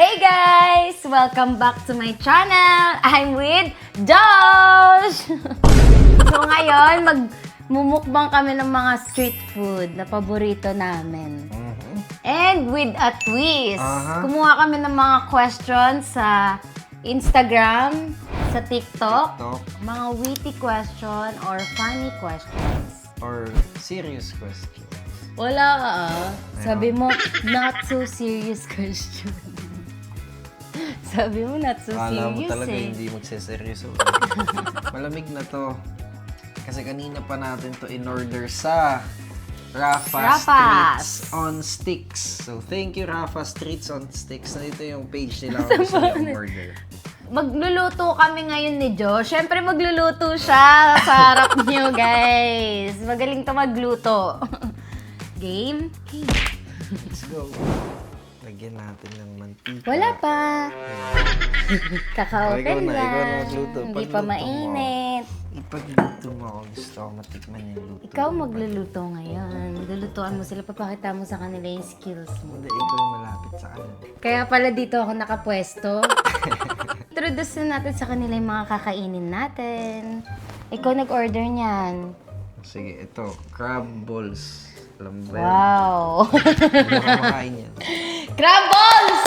Hey guys! Welcome back to my channel! I'm with Josh! so ngayon, magmumukbang kami ng mga street food na paborito namin. And with a twist. Aha. Kumuha kami ng mga questions sa Instagram, sa TikTok, TikTok. mga witty question or funny questions. Or serious question. Wala ka ah. Sabi mo, not so serious question. Sabi mo, not so Akala mo serious talaga eh. hindi magseseryoso. Malamig na to. Kasi kanina pa natin to in order sa Rafa Rafa's. Streets on Sticks. So, thank you Rafa Streets on Sticks. Nandito yung page nila kung gusto niyo order. Magluluto kami ngayon ni Jo. Siyempre, magluluto siya sa harap niyo, guys. Magaling to magluto. Game? Game. Let's go. Lagyan natin ng mantika. Wala pa. Kaka-open na, ikaw na lang. magluto. Hindi pa mainit. Ipagluto mo ako. Gusto ko matikman yung luto. Ikaw magluluto ngayon. Lulutuan mo sila. Papakita mo sa kanila yung skills mo. Hindi, ikaw yung malapit sa akin. Kaya pala dito ako nakapwesto. Introduce na natin sa kanila yung mga kakainin natin. Ikaw nag-order niyan. Sige, ito. Crab balls. Alam mo ba yan? Wow! Ano ka makain yan? Crab balls!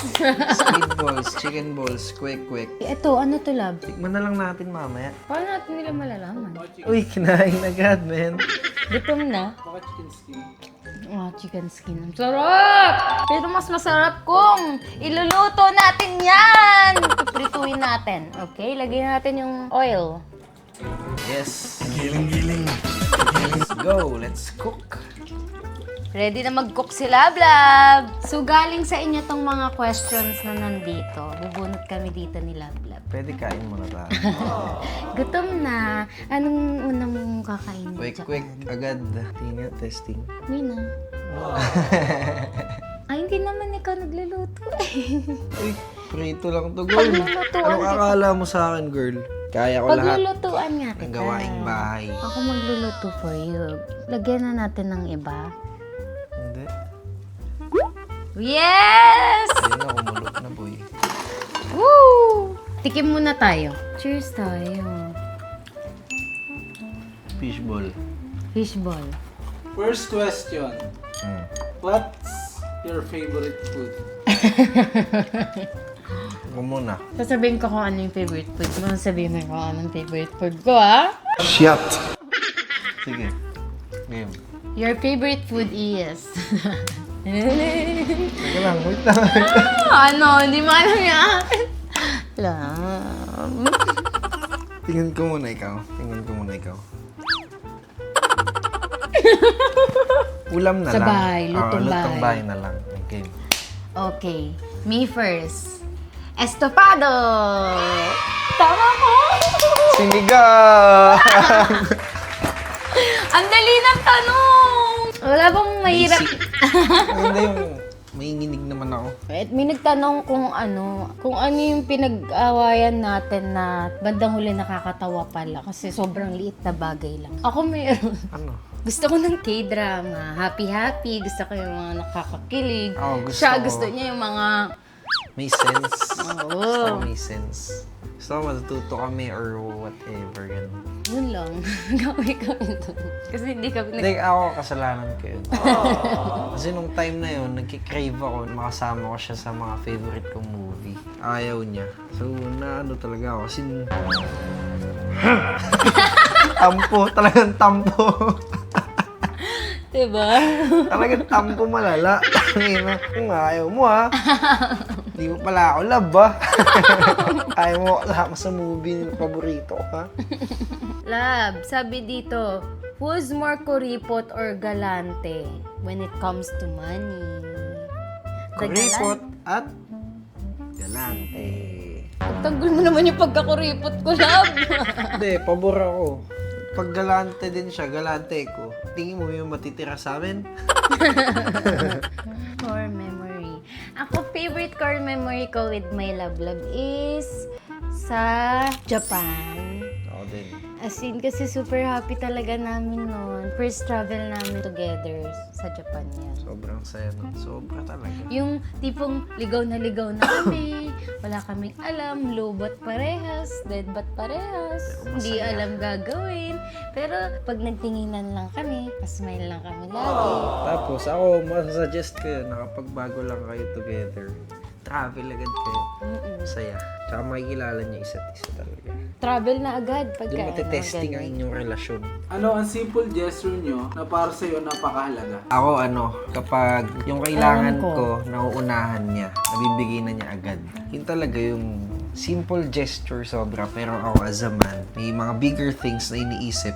Squid balls, chicken balls, quick quick. Ito, ano to, love? Tikman na lang natin mamaya. Paano natin nila malalaman? Uy, kinain agad, man. Gutom na? Baka chicken skin. Ah, chicken skin. Ang sarap! Pero mas masarap kung iluluto natin yan! Iprituin natin. Okay, lagyan natin yung oil. Yes. Giling-giling. Let's go. Let's cook. Ready na mag-cook si Lablab. So, galing sa inyo tong mga questions na nandito. Bubunot kami dito ni Lablab. Pwede kain muna tayo. Gutom na. Anong una mong kakainin? Quick, Tsaka- quick. Agad. Tingnan, testing. Mina. Ay, hindi naman ikaw nagluluto eh. Uy, prito lang to, girl. Paglulutuan Anong kita. akala mo sa akin, girl? Kaya ko lahat Paglulutuan nga ng kita. gawaing bahay. Ako magluluto for you. Lagyan na natin ng iba. Yes! Ayun na, kumulok na, boy. Woo! Tikim muna tayo. Cheers tayo. Fishball. Fishball. First question. Hmm. What's your favorite food? Ako muna. Sasabihin ko kung ano yung favorite food mo. Sabihin mo kung anong favorite food ko, ha? Sige. Game. Your favorite food is... Teka lang, wait lang. ano? Hindi mo alam yan. Love. Tingnan ko muna ikaw. Tingnan ko muna ikaw. Ulam na lang. bahay, Oo, lutong lutong bahay. bahay na lang. Okay. Okay. Me first. Estopado! Tama ko! Sinigang! Ang dali ng tanong! Wala bang mahirap? Maganda yung mainginig naman ako. At may nagtanong kung ano, kung ano yung pinag-awayan natin na bandang huli nakakatawa pala kasi sobrang liit na bagay lang. Ako mayroon. Ano? Gusto ko ng K-drama. Happy-happy. Gusto ko yung mga nakakakilig. Oo, gusto Siya ko. gusto niya yung mga... May sense. Oo. May sense. Gusto ko matututo kami or whatever. Ganun. Yun lang. Gawin kami doon. Kasi hindi kami nag... Hindi, ako kasalanan ko yun. Kasi nung time na yun, nagkikrave ako, makasama ko siya sa mga favorite kong movie. Ayaw niya. So, na ano talaga ako. Kasi... tampo, talagang tampo. Diba? talagang tampo malala. Tangina, kung ayaw mo ha. Hindi mo pala ako love ha. ayaw mo ako kasama sa movie na paborito ko ha. Lab, sabi dito, who's more kuripot or galante when it comes to money? The Kuripot at galante. Tanggol mo naman yung pagkakuripot ko, lab. Hindi, pabor ako. Pag galante din siya, galante ko. Tingin mo yung matitira sa amin? core memory. Ako, favorite core memory ko with my love love is sa Japan. Ako din. As in, kasi super happy talaga namin noon. First travel namin together sa Japan yan. Sobrang saya nun. Sobra talaga. Yung tipong ligaw na ligaw na kami, wala kaming alam, lobot parehas, deadbat parehas, hindi alam gagawin. Pero pag nagtinginan lang kami, smile lang kami lagi. Tapos ako, masasuggest ko yun, nakapagbago lang kayo together. Travel agad kayo. Mm-mm. Masaya. Tsaka makikilala niyo isa't isa talaga. Travel na agad pagka Doon matetesting ang inyong relasyon. Ano ang simple gesture nyo na para sa'yo napakahalaga? Ako ano, kapag yung kailangan ko. ko, nauunahan niya, nabibigay na niya agad. Yun talaga yung simple gesture sobra. Pero ako as a man, may mga bigger things na iniisip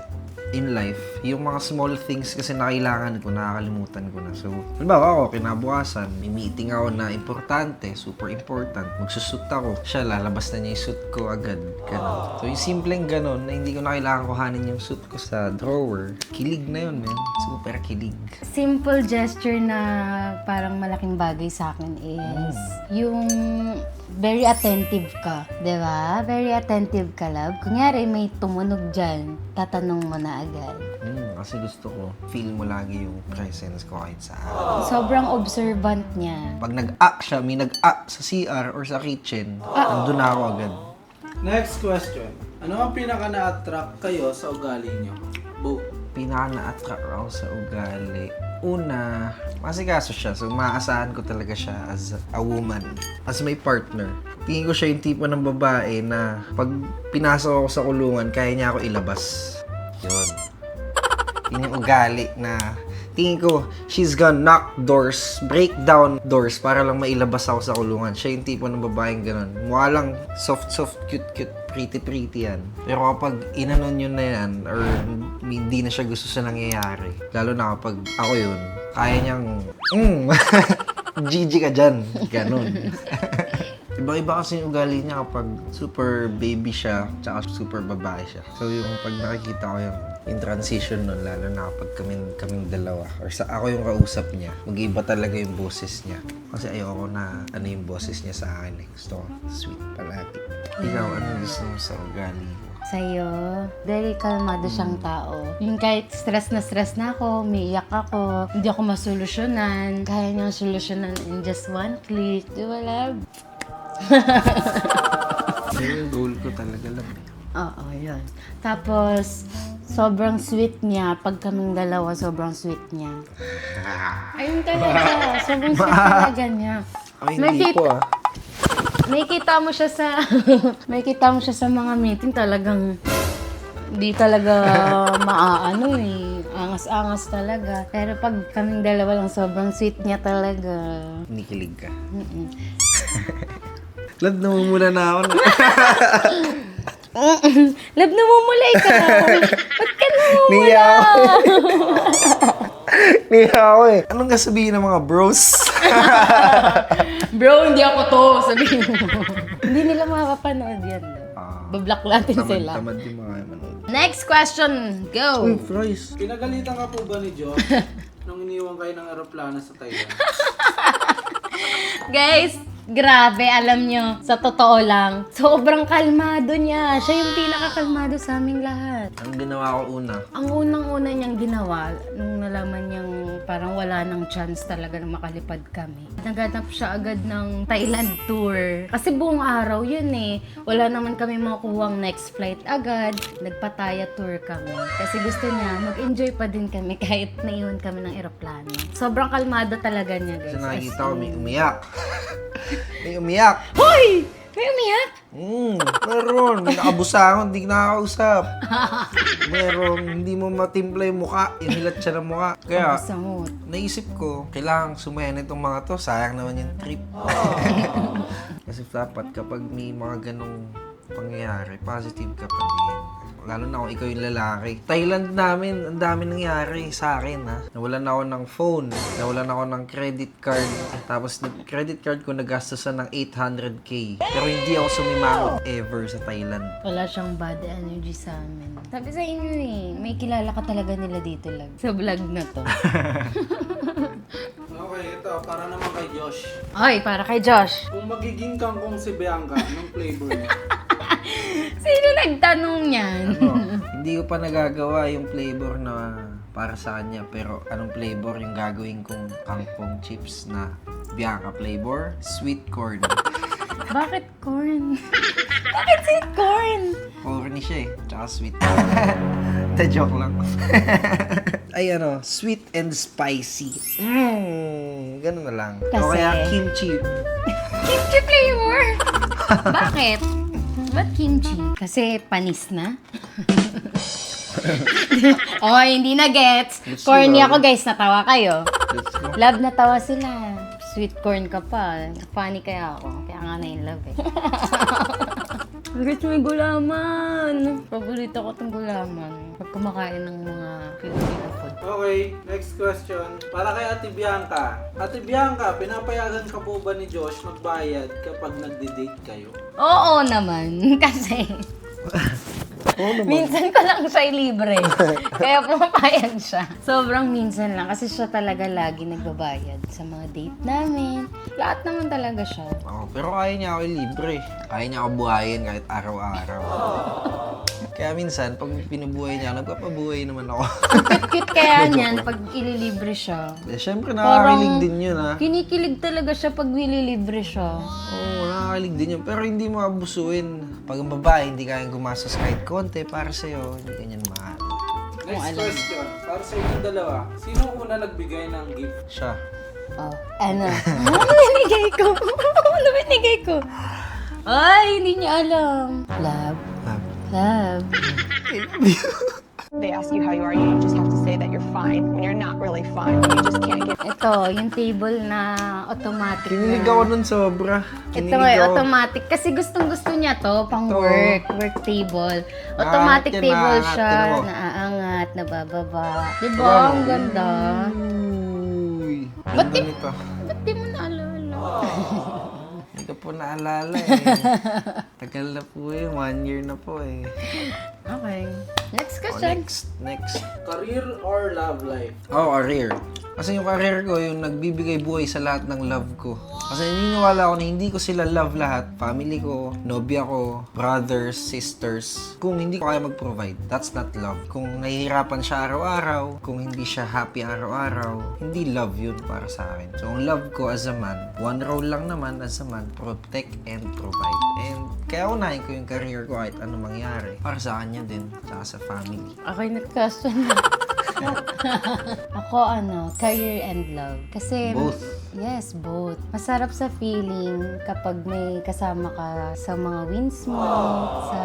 in life. Yung mga small things kasi na kailangan ko, nakakalimutan ko na. So, halimbawa ako, kinabukasan, may meeting ako na importante, super important. Magsusut ako. Siya, lalabas na niya yung suit ko agad. Ganon. So, yung simpleng ganon, na hindi ko na kailangan kuhanin yung suit ko sa drawer. Kilig na yun, man. Super kilig. Simple gesture na parang malaking bagay sa akin is yung very attentive ka, 'di ba? Very attentive ka, love. Kunyari may tumunog diyan, tatanong mo na agad. Hmm, kasi gusto ko, feel mo lagi yung presence ko kahit saan. Sobrang observant niya. Pag nag-a siya, may nag-a sa CR or sa kitchen, nandun na ako agad. Next question. Ano ang pinaka na-attract kayo sa ugali nyo? Bo. Pinaka na-attract ako sa ugali. Una, masikaso siya. So, maaasahan ko talaga siya as a woman. As my partner. Tingin ko siya yung tipo ng babae na pag pinasok ako sa kulungan, kaya niya ako ilabas. Yun. Yun yung ugali na tingin ko, she's gonna knock doors, break down doors para lang mailabas ako sa kulungan. Siya yung tipo ng babaeng ganun. Mukha lang soft, soft, cute, cute, pretty, pretty yan. Pero kapag inanon yun na yan, or hindi na siya gusto sa nangyayari, lalo na kapag ako yun, kaya niyang, mm, GG ka dyan. Ganun. Iba-iba kasi yung ugali niya kapag super baby siya, tsaka super babae siya. So yung pag nakikita ko yung, yung transition nun, lalo na kapag kaming, kaming dalawa, or sa ako yung kausap niya, mag-iba talaga yung boses niya. Kasi ayoko na ano yung boses niya sa akin eh. Gusto ko sweet palagi. Ikaw, ano gusto mo sa ugali mo? Sa'yo, very kalmado siyang tao. Yung kahit stress na stress na ako, umiiyak ako, hindi ako masolusyonan, kaya niyang solusyonan in just one click. Di ba, love? Yun yung goal ko talaga lang. Oo, yun. Tapos, sobrang sweet niya. Pag kaming dalawa, sobrang sweet niya. Ayun talaga. Sobrang sweet talaga niya. Ay, May hindi kita- po ah. May kita mo siya sa may kita mo siya sa mga meeting talagang hindi talaga maaano eh. Angas-angas talaga. Pero pag kaming dalawa lang, sobrang sweet niya talaga. Kinikilig ka. Mm-mm. Lad, namumula na ako. Lab, namumulay ka. Ba't ka namumula? Niya ako. Niya ako eh. Anong kasabihin ng mga bros? Bro, hindi ako to. Sabihin mo. hindi nila makapanood yan. Ah, Bablock natin tamad, sila. tamad yung mga manood. Next question. Go. Uy, fries. Pinagalitan ka po ba ni Josh nung iniwan kayo ng aeroplano sa Thailand? Guys, grabe, alam nyo, sa totoo lang, sobrang kalmado niya. Siya yung pinakakalmado sa aming lahat. Ang ginawa ko una, Ang unang-una niyang ginawa, nung nalaman niyang parang wala nang chance talaga na makalipad kami. Naghanap siya agad ng Thailand tour. Kasi buong araw yun eh. Wala naman kami makukuhang next flight agad. Nagpataya tour kami. Kasi gusto niya, mag-enjoy pa din kami kahit naiwan kami ng eroplano. Sobrang kalmado talaga niya, guys. kasi nakikita ko may umiyak. May umiyak. Hoy! May umiyak! Hmm, meron. May nakabusa ako, hindi nakakausap. Meron, hindi mo matimpla yung muka. Inilat siya ng muka. Kaya, naisip ko, kailangan sumaya nitong mga to. Sayang naman yung trip. Kasi dapat kapag may mga ganong pangyayari, positive ka pa din. Lalo na kung ikaw yung lalaki. Thailand namin, ang dami nangyari sa akin ha. Nawalan ako ng phone, nawalan ako ng credit card. Tapos yung credit card ko nagastosan ng 800k. Pero hindi ako sumimangot ever sa Thailand. Wala siyang bad energy sa amin. Sabi sa inyo eh, may kilala ka talaga nila dito lang. Sa vlog na to. Okay, ito, para naman kay Josh. Ay, para kay Josh. Kung magiging kangkong si Bianca, anong flavor niya? Nagtanong niyan? Ano, hindi ko pa nagagawa yung flavor na para sa kanya. Pero anong flavor yung gagawin kong kangkong chips na Bianca flavor? Sweet corn. Bakit corn? Bakit sweet corn? Corny siya eh. Tsaka sweet. The joke lang. Ay ano, sweet and spicy. Mmm, ganun na lang. O Kasi- kaya kimchi. Kimchi flavor! Bakit? Ba't kimchi? Kasi panis na? oh, hindi na gets. Let's Corny ako guys, natawa kayo. Love natawa sila. Sweet corn ka pa. Funny kaya ako. Kaya nga na in love eh. Gusto may gulaman. Paborito ko itong gulaman. Pag kumakain ng mga Filipino food. Okay, next question. Para kay Ate Bianca. Ate Bianca, pinapayagan ka po ba ni Josh magbayad kapag nagde-date kayo? Oo naman. Kasi minsan ko lang siya libre. Kaya pumapayag siya. Sobrang minsan lang. Kasi siya talaga lagi nagbabayad sa mga date namin. Lahat naman talaga siya. Oo, pero kaya niya ako libre. Kaya niya ako buhayin kahit araw-araw. Kaya minsan, pag pinubuhay niya, nagpapabuhay naman ako. Cute-cute kaya niyan pag ililibre siya. eh, Siyempre, nakakakilig Parang- din yun ha. Kinikilig talaga siya pag nililibre siya. Oo, nakakakilig din yun. Pero hindi mo abusuin. Pag ang babae, hindi kayang gumastos kahit konti para sa'yo, hindi ganyan mahal. Next question. Para sa inyong dalawa. Sino una nagbigay ng gift? Siya. Oh, ano? Ano binigay ko? ano binigay ko? Ay, hindi niya alam. Love. Love. Love. They ask you how you are, you just have to say that you're fine when you're not really fine. You just can't get Ito, yung table na automatic Kinilig na. ako nun sobra. Ito Kinilig ay ako. automatic. Kasi gustong gusto niya to, pang Ito. work, work table. Automatic yan, table siya, tinan mo. naaangat, nabababa. Di Diba? ba? Ang ganda. Uy. Ba't Ganda di- nito. Ba't di mo naalala? Ko po naalala eh. Tagal na po eh. One year na po eh. Okay. Next Oh, question. next. Next. Career or love life? Oh, career. Kasi yung career ko, yung nagbibigay buhay sa lahat ng love ko. Kasi naniniwala ako na hindi ko sila love lahat. Family ko, nobya ko, brothers, sisters. Kung hindi ko kaya mag-provide, that's not love. Kung nahihirapan siya araw-araw, kung hindi siya happy araw-araw, hindi love yun para sa akin. So, ang love ko as a man, one role lang naman as a man, protect and provide. And kaya unahin ko yung career ko kahit ano mangyari. Para sa kanya din, saka sa family. Okay, next question na. Ako ano, career and love. Kasi Both. Yes, both. Masarap sa feeling kapag may kasama ka sa mga wins mo, sa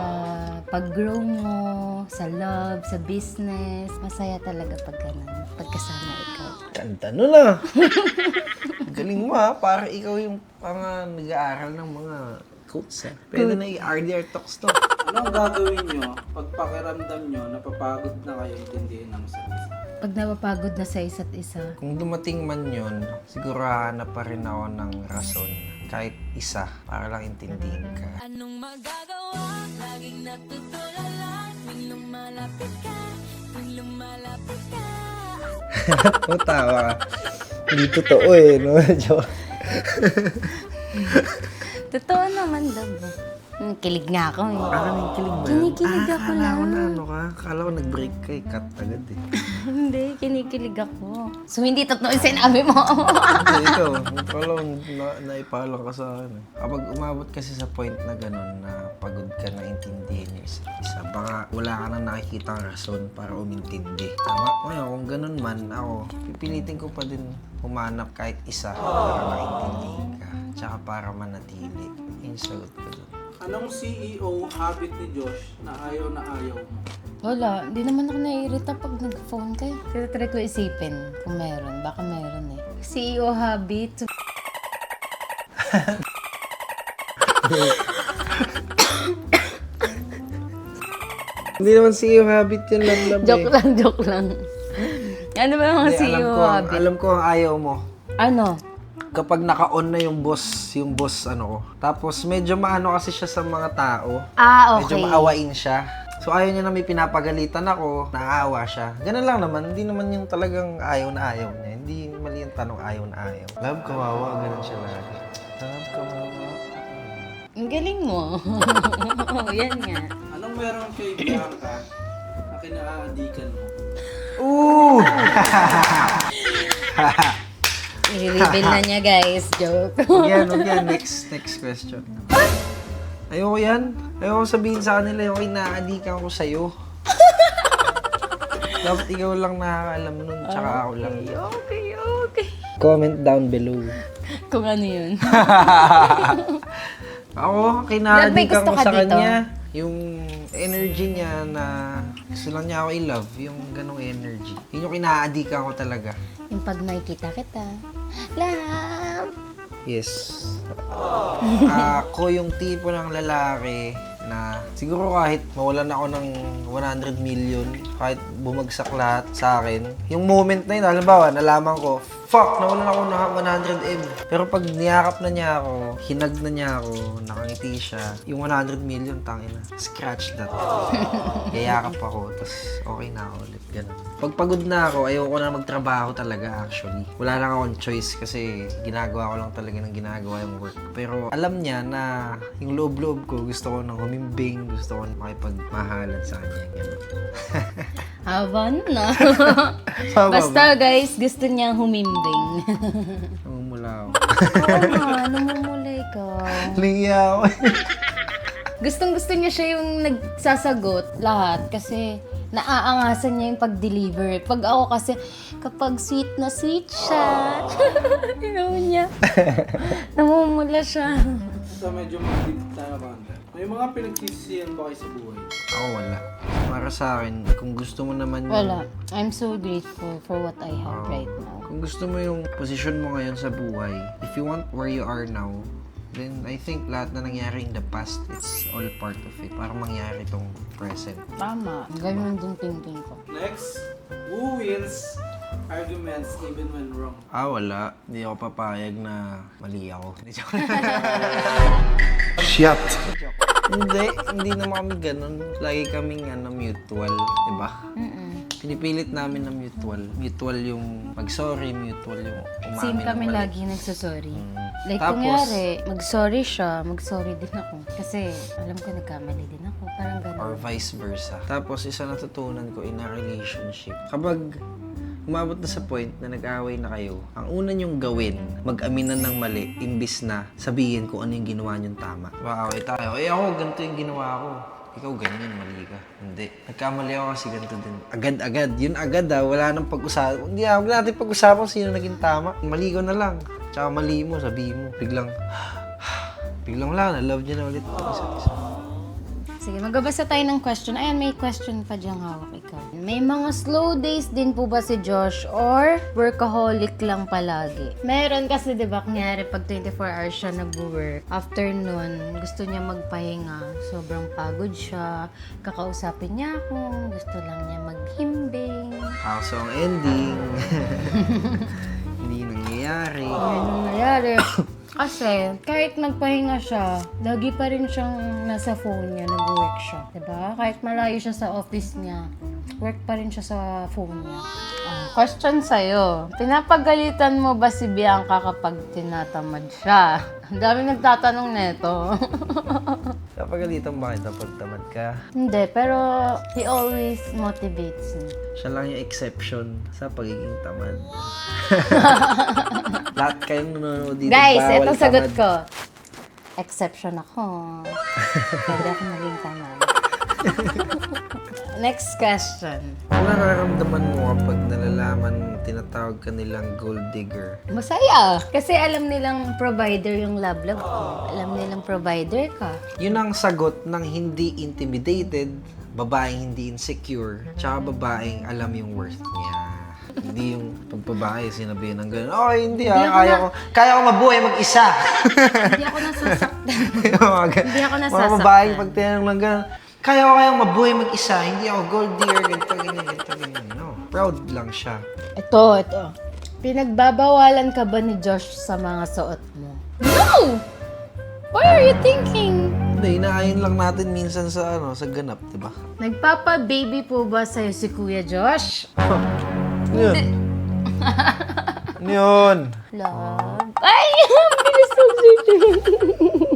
pag-grow mo, sa love, sa business. Masaya talaga pag ganun, pagkasama ikaw. Kanta no na. Galing mo ha, para ikaw yung mga nag-aaral ng mga quotes ha. Pwede na i-RDR talks to. Ano ang gagawin nyo pag pakiramdam nyo napapagod na kayo intindihin ng isa't isa? Pag napapagod na sa isa't isa, Kung dumating man yun, siguro hahanap pa rin ako ng rason. Kahit isa, para lang intindihin ka. Anong magagawa? Laging natutulala Tuwing lumalapit ka Tuwing lumalapit ka Oh, tawa ka. Hindi totoo eh, no? Joke. totoo naman daw. Hmm, kilig nga ako eh. Parang nagkilig ba yun? Kinikilig ah, ako kala ko lang. na ano ka. Kala ko nag-break ka eh. Cut agad eh. Hindi, kinikilig ako. So, hindi totoo yung sinabi mo. Hindi, ikaw. Kala ko na, naipalang ka sa akin eh. Kapag umabot kasi sa point na gano'n na pagod ka na intindihin yung isa't isa, baka wala ka na nakikita rason para umintindi. Tama? Ngayon, kung gano'n man, ako, pipilitin ko pa din humanap kahit isa para maintindihin ka. Tsaka para manatili. Sagot ko dun. Anong CEO habit ni Josh na ayaw na ayaw mo? Wala, hindi naman ako naiirita pag nag-phone kayo. Kaya try ko isipin kung meron. Baka meron eh. CEO habit. Hindi naman CEO habit yun lang lab joke lang, joke lang. Ano ba yung mga Hindi, alam CEO ko, ang- habit? alam ko ang ayaw mo. Ano? Kapag naka-on na yung boss, yung boss ano ko. Tapos medyo maano kasi siya sa mga tao. Ah, Medyo okay. maawain siya. So ayaw niya na may pinapagalitan ako, naaawa siya. Ganun lang naman, hindi naman yung talagang ayaw na ayaw niya. Hindi mali yung tanong ayaw na ayaw. Love, kawawa, ganun siya lagi. Love, kawawa. Ang galing mo. Yan nga. Anong meron kay Bianca na kinaaadikan mo? Ooh! I-reveal na niya guys. Joke. Huwag yan, huwag yan. Next, next question. Ayoko yan. Ayoko sabihin sa kanila yung inaadikan ko sa'yo. Dapat ikaw lang nakakaalam nun, tsaka ako lang. okay, okay. Comment down below. Kung ano yun. Ako, kinaadikan gusto ko ka sa dito? kanya. Yung energy niya na gusto lang niya ako i-love, yung ganong energy. Yun yung kinaadikan ko talaga. Yung pag may kita kita. Love! Yes. ako yung tipo ng lalaki na siguro kahit mawalan ako ng 100 million, kahit bumagsak lahat sa akin, yung moment na yun, halimbawa, nalaman ko, fuck, nawalan ako ng 100M. Pero pag niyakap na niya ako, hinag na niya ako, nakangiti siya, yung 100 million, tangin na, scratch that. Yayakap ako, tapos okay na ako ulit. Ganun. Pag pagod na ako, ayoko na magtrabaho talaga actually. Wala lang akong choice kasi ginagawa ko lang talaga ng ginagawa yung work. Pero alam niya na yung loob-loob ko, gusto ko nang humimbing, gusto ko makipagmahalan sa kanya. Ganun. Haba ba? Basta guys, gusto niyang humimbing. Namumula ako. Oo nga, namumulay ka. Liya ako. Gustong gusto niya siya yung nagsasagot lahat kasi naaangasan niya yung pag-deliver. Pag ako kasi, kapag sweet na sweet siya, you know niya, namumula siya. So medyo mag-deep tayo konti. May mga pinagsisisihan ba kayo sa buhay? Ako wala. Para sa akin, kung gusto mo naman yung... Wala. I'm so grateful for what I have right now. Kung gusto mo yung position mo ngayon sa buhay, if you want where you are now, then I think lahat na nangyari in the past, it's all part of it. Para mangyari tong present. Tama. Ganun din thinking ko. Next, who wins arguments even when wrong? Ah, wala. Hindi ako papayag na mali ako. Hindi, joke. Hindi, hindi naman kami ganun. Lagi kaming ano, mutual, di ba? Mm-mm. Pinipilit namin na mutual. Mutual yung mag-sorry, mutual yung umamin Same ng kami mali. lagi nagsasorry. Like, Tapos- kunyari, mag-sorry siya, mag-sorry din ako. Kasi, alam ko nagkamali din ako. Parang or ganun. vice versa. Tapos isa natutunan ko in a relationship, kapag umabot na sa point na nag-away na kayo, ang una niyong gawin, mag-aminan ng mali, imbis na sabihin kung ano yung ginawa niyong tama. Wow, tayo. Eh ako, ganito yung ginawa ko. Ikaw ganyan, mali ka. Hindi. Nagkamali ako kasi ganito din. Agad-agad. Yun agad ah. Wala nang pag-usapan. Hindi ah, wala natin pag-usapan sino naging tama. Mali ko na lang. Tsaka mali mo, sabihin mo. Biglang, biglang lang, na-love niya na ulit. Isa't isa. Sige, magbabasa tayo ng question. Ayan, may question pa diyang hawak ikaw. May mga slow days din po ba si Josh or workaholic lang palagi? Meron kasi, di ba, kunyari pag 24 hours siya nag-work, after nun, gusto niya magpahinga. Sobrang pagod siya. Kakausapin niya ako. Gusto lang niya maghimbing. Kaso ang ending, hindi nangyayari. Yan ang nangyari. Kasi, kahit nagpahinga siya, lagi pa rin siyang nasa phone niya, nag-work siya. ba? Kahit malayo siya sa office niya, work pa rin siya sa phone niya. Question sa'yo. Pinapagalitan mo ba si Bianca kapag tinatamad siya? Ang dami nagtatanong nito. Kapagalitan ba kita pag tamad ka? Hindi, pero he always motivates me. Siya lang yung exception sa pagiging tamad. Lahat kayong nanonood dito, Guys, bawal ito sagot tamad. ko. Exception ako. Pwede ako maging tamad. Next question. Ano nararamdaman mo kapag nalalaman mong tinatawag ka nilang gold digger? Masaya. Kasi alam nilang provider yung love love ko. Alam nilang provider ka. Yun ang sagot ng hindi intimidated, babaeng hindi insecure, tsaka babaeng alam yung worth niya. hindi yung pagbabae, sinabihin ng gano'n, oh, hindi ah, Hindi ako kaya na- ko, kaya ko mabuhay mag-isa. Hindi ako nasasaktan. Hindi ako Mga nasasaktan. babaeng pag tinanong lang gano'n, kaya ko kayang mabuhay mag-isa, hindi ako gold digger, ganito, ganyan, ganito, ganyan. No, proud lang siya. ito, ito. Pinagbabawalan ka ba ni Josh sa mga suot mo? No! What are you thinking? Hindi, inaayon lang natin minsan sa ano, sa ganap, di ba? Nagpapa-baby po ba sa'yo si Kuya Josh? Ano yun? Ano yun? Love. Ay! Ang bilis ng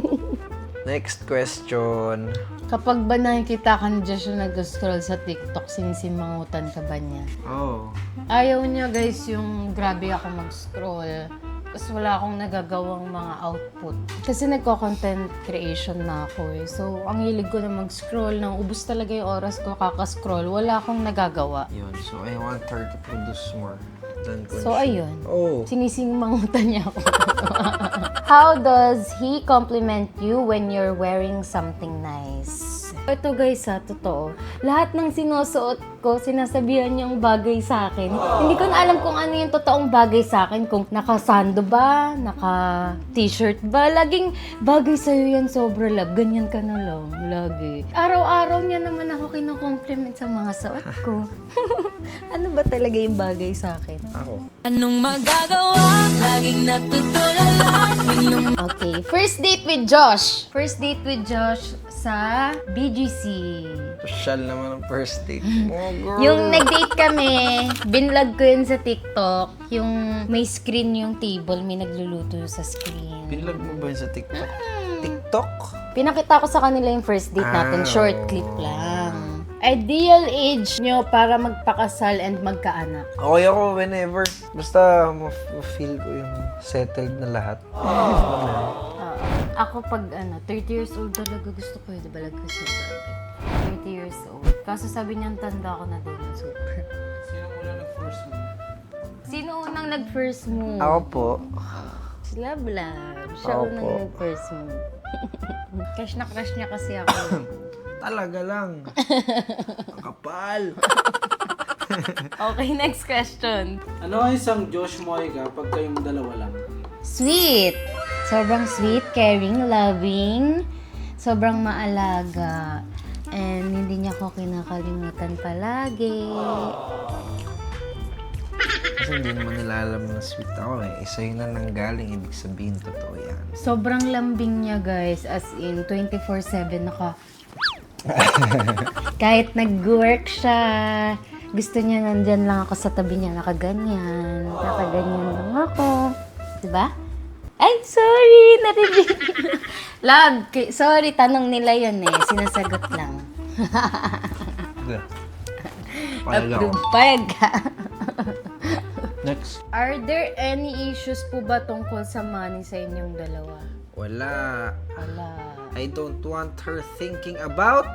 Next question. Kapag ba nakikita ka ni Josh na nag-scroll sa TikTok, sinisimangutan ka ba niya? Oh. Ayaw niya guys yung grabe ako mag-scroll. Tapos wala akong nagagawang mga output. Kasi nagko-content creation na ako eh. So, ang hilig ko na mag-scroll. Nang ubus talaga yung oras ko kakascroll. Wala akong nagagawa. Yun. So, I want her to produce more than So, ayun. Oh. Sinisingmangutan niya ako. How does he compliment you when you're wearing something nice? Ito guys ha, totoo. Lahat ng sinusuot ko, sinasabihan niyang bagay sa akin. Hindi ko na alam kung ano yung totoong bagay sa akin. Kung naka-sando ba, naka-t-shirt ba. Laging bagay sa'yo yan, sobra love. Ganyan ka na lang, lagi. Araw-araw niya naman ako kinocompliment sa mga suot ko. ano ba talaga yung bagay sa akin? Ako. Anong magagawa? Laging natutulala Okay, first date with Josh. First date with Josh sa BGC. Social naman ang first date. Oh, girl. Yung nag-date kami, binlog ko yun sa TikTok. Yung may screen yung table, may nagluluto sa screen. Pinlag mo ba yun sa TikTok? TikTok? Pinakita ko sa kanila yung first date natin, Ah, short clip lang. Ideal age nyo para magpakasal and magkaanak. Okay ako whenever. Basta ma- ma-feel ko yung settled na lahat. Oo. Ako pag ano, 30 years old talaga gusto ko yun. Balag ko sa sabi. 30 years old. Kaso sabi niya, ang tanda ko na ng super. Sino muna nag-first mo? Sino unang nag-first move? Ako po. Si Love Love. Siya Ako unang po. nag-first move. crush na crush niya kasi ako. Talaga lang. Ang kapal. okay, next question. Ano ang isang Josh Moiga pag kayong dalawa lang? Sweet. Sobrang sweet, caring, loving. Sobrang maalaga. And hindi niya ako kinakalimutan palagi. Kasi hindi naman nila alam na sweet ako eh. Isa yun na nanggaling, ibig sabihin totoo yan. Sobrang lambing niya, guys. As in, 24-7 naka... Kahit nag-work siya, gusto niya nandyan lang ako sa tabi niya, nakaganyan. Nakaganyan lang ako. Diba? Ay, sorry! Narinig. Love, sorry, tanong nila yun eh. Sinasagot lang. Payag ako. Approve. Payag ka. Next. Are there any issues po ba tungkol sa money sa inyong dalawa? Wala. Wala. I don't want her thinking about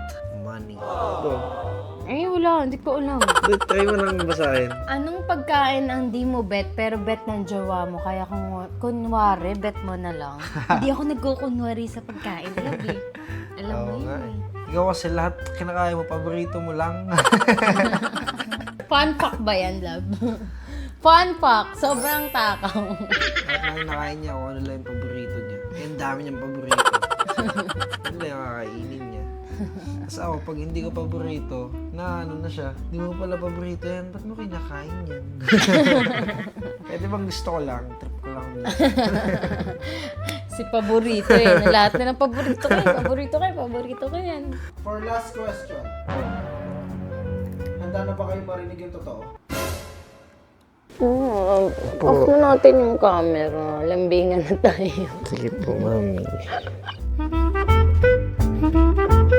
money. Go. Ay, wala. Hindi ko alam. Wait, try mo lang basahin. Anong pagkain ang di mo bet pero bet ng jowa mo? Kaya kung kunwari, bet mo na lang. Hindi ako nagkukunwari sa pagkain. Alam eh. Alam mo Oo yun nga eh. eh. Ikaw kasi lahat kinakaya mo, paborito mo lang. Fun fact ba yan, love? Fun fact. Sobrang takaw. lahat ng nakain niya, kung ano lang yung paborito niya. Eh, ang dami niyang paborito. Ano lang yung kakainin niya. Kasi ako, pag hindi ko paborito, na ano na siya, hindi mo pala paborito yan, ba't mo kinakain yan? Pwede bang gusto ko lang, trip ko lang. si paborito eh. Na lahat na ng paborito ko. yan. Paborito ko yan. Paborito ko yan. For last question. Handa na ba kayo marinig yung totoo? Off na natin yung camera. Lambingan na tayo. Sige po, mami. Thank you.